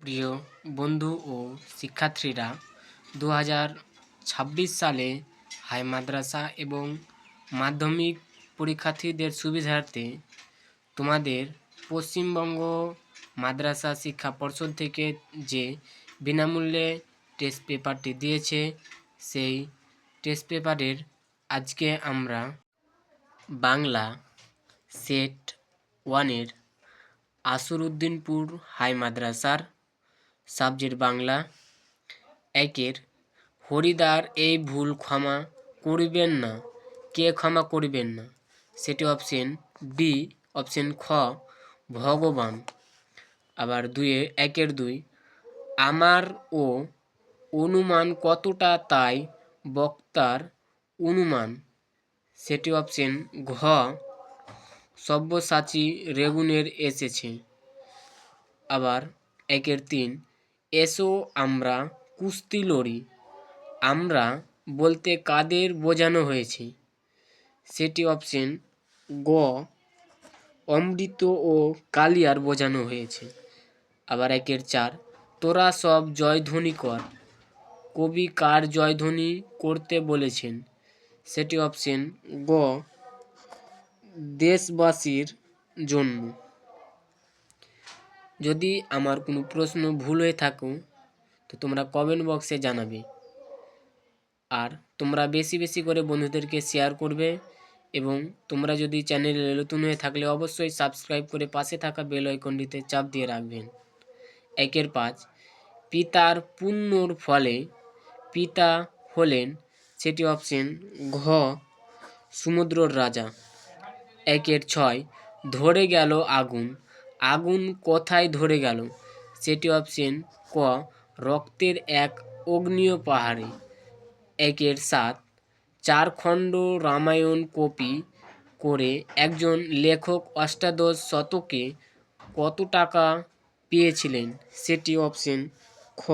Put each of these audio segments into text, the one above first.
প্রিয় বন্ধু ও শিক্ষার্থীরা দু হাজার ছাব্বিশ সালে হাই মাদ্রাসা এবং মাধ্যমিক পরীক্ষার্থীদের সুবিধার্থে তোমাদের পশ্চিমবঙ্গ মাদ্রাসা শিক্ষা পর্ষদ থেকে যে বিনামূল্যে টেস্ট পেপারটি দিয়েছে, সেই টেস্ট পেপারের আজকে আমরা বাংলা সেট ওয়ানের আসরুদ্দিনপুর হাই মাদ্রাসার সাবজেক্ট বাংলা একের। হরিদার, এই ভুল ক্ষমা করিবেন না। কে ক্ষমা করিবেন না? সেটি অপশন ডি, অপশন খ, ভগবান। আবার দুয়ে একের দুই। আমার ও অনুমান কতটা তাই বক্তার অনুমান? সেটি অপশন ঘ, সব্যসাচী রেগুনের এসেছে। আবার একের তিন। এসো আমরা কুস্তি লড়ি। আমরা বলতে কাদের বোঝানো হয়েছে? সেটি অপশন গ, অমৃত ও কালিয়ার বোঝানো হয়েছে। আবার একের চার, তোরা সব জয়ধ্বনি কর। কবি কার জয়ধ্বনি করতে বলেছেন? সেটি অপশন গ, দেশবাসীর জন্য যদি আমার কোনো প্রশ্ন ভুল হয়ে থাকো, তো তোমরা কমেন্ট বক্সে জানাবে। আর তোমরা বেশি বেশি করে বন্ধুদেরকে শেয়ার করবে এবং তোমরা যদি চ্যানেলে নতুন হয়ে থাকলে অবশ্যই সাবস্ক্রাইব করে পাশে থাকা বেল আইকনটিতে চাপ দিয়ে রাখবেন। একের পাঁচ, পিতার পুণ্যর ফলে পিতা হলেন সেটি অপশন ঘ, সমুদ্রর রাজা। একের ছয়, ধরে গেল আগুন। আগুন কোথায় ধরে গেল? সেটি অপশন ক, রক্তের এক অগ্নিয় পাহাড়ে। একের সাত চার খণ্ড রামায়ণ কপি করে একজন লেখক অষ্টাদশ শতকে কত টাকা পেয়েছিলেন? সেটি অপশন খ,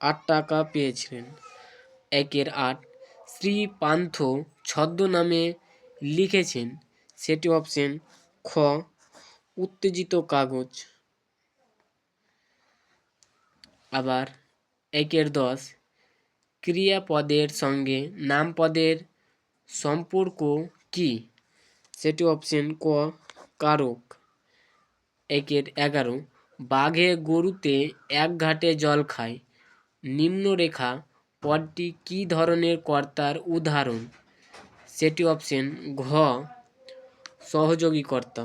আট টাকা পেয়েছিলেন। একের আট, শ্রী পান্থ ছদ্মনামে লিখেছেন। সেটি অপশন খ উত্তেজিত কাগজ। আবার একের দশ, ক্রিয়াপদের সঙ্গে নামপদের সম্পর্ক কি? সেটি অপশন ক, কারক। একের এগারো, বাঘে গরুতে এক ঘাটে জল খায়। নিম্নরেখা পদটি কি ধরনের কর্তার উদাহরণ? সেটি অপশন ঘ, সহযোগী কর্তা।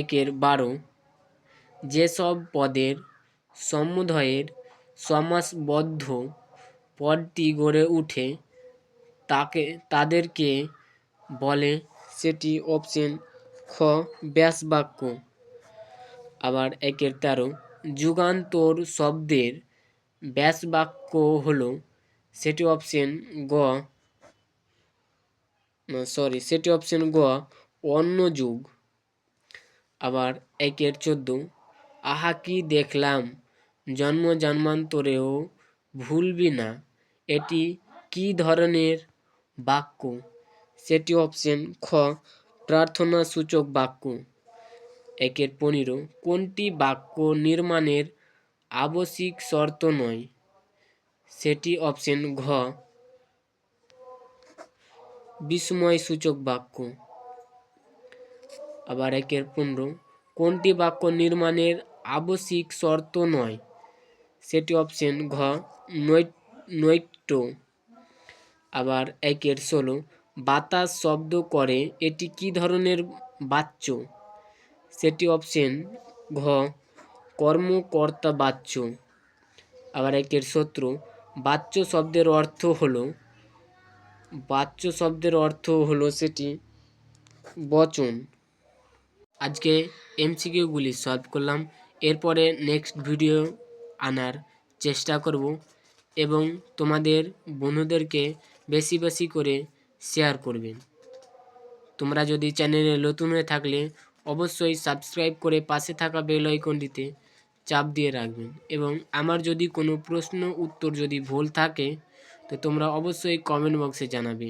একের বারো। যেসব পদের সমুদয়ের সমাসবদ্ধ পদটি গড়ে উঠে, তাকে, তাদেরকে বলে সেটি অপশন খ ব্যাস বাক্য আবার একের তেরো। যুগান্তর শব্দের ব্যাস বাক্য হলো, সেটি অপশন গ সরি সেটি অপশন গ, অন্য যুগ। আবার একের চোদ্দ। আহা কি দেখলাম, জন্ম জন্মান্তরেও ভুলবি না। এটি কি ধরনের বাক্য? সেটি অপশন খ, প্রার্থনা সূচক বাক্য। একের পনেরো, কোনটি বাক্য নির্মাণের আবশ্যিক শর্ত নয়? সেটি অপশন ঘ বিস্ময় সূচক বাক্য। আবার একের পনেরো। কোনটি বাক্য নির্মাণের আবশ্যিক শর্ত নয়? সেটি অপশন ঘ নৈট্য আবার একের ষোলো, বাতাস শব্দ করে, এটি কি ধরনের বাচ্য? সেটি অপশন ঘ, কর্মকর্তা বাচ্য। আবার একের সত্র, বাচ্য শব্দের অর্থ হলো, বাচ্য শব্দের অর্থ হলো সেটি বচন। আজকে এমসিকিউগুলি সলভ করলাম। এরপরে নেক্সট ভিডিও আনার চেষ্টা করব এবং তোমাদের বন্ধুদেরকে বেশি বেশি করে শেয়ার করবেন। তোমরা যদি চ্যানেলে নতুন হয়ে থাকলে অবশ্যই সাবস্ক্রাইব করে পাশে থাকা বেল আইকনটিতে চাপ দিয়ে রাখবেন এবং আমার যদি কোনো প্রশ্ন, উত্তর যদি ভুল থাকে, তো তোমরা অবশ্যই কমেন্ট বক্সে জানাবে।